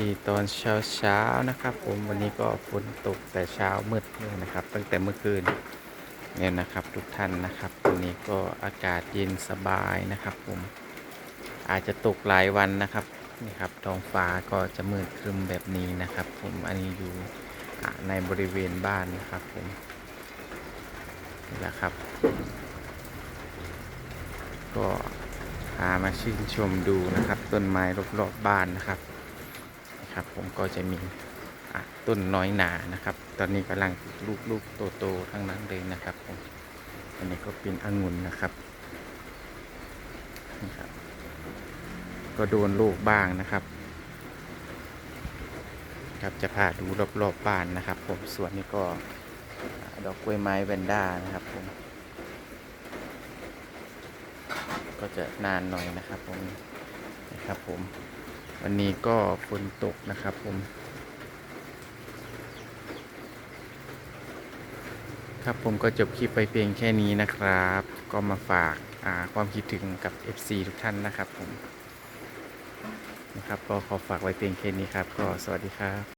ดีตอนเช้าเช้าๆนะครับ ผมวันนี้ก็ฝนตกแต่เช้ามืดเลยนะครับ ตั้งแต่เมื่อคืนเนี่ยนะครับทุกท่านนะครับวันนี้ก็อากาศเย็นสบายนะครับ ผมอาจจะตกหลายวันนะครับนี่ครับท้องฟ้าก็จะมืดครึมแบบนี้นะครับ ผมอันนี้อยู่ในบริเวณบ้านนะครับผมนี่แหละครับ ก็พามาชื่นชมดูนะครับ ต้นไม้รอบๆบ้านนะครับ นะครับ ผมก็จะมีะต้นน้อยหนานะครับ ตอนนี้กำลังลูกลูกๆโตๆทั้งนั้นเลยนะครับผมอันนี้ก็เป็นองุ่นนะครับนี่ครับ ก็โดนลูกบ้างนะครับ ครับจะพาดูรอบๆบบ้านนะครับ ผมส่วนนี้ก็ดอกกล้วยไม้แวนด้านะครับผมก็จะนานหน่อยนะครับผมนะครับผม วันนี้ก็ฝนตกนะครับผม ครับผมก็จบคลิปไปเพียงแค่นี้นะครับ ก็มาฝากาความคิดถึงกับ FC ทุกท่านนะครับผมนะครับก็ขอฝากไว้เพียงแค่นี้ครับ ก็สวัสดีครับ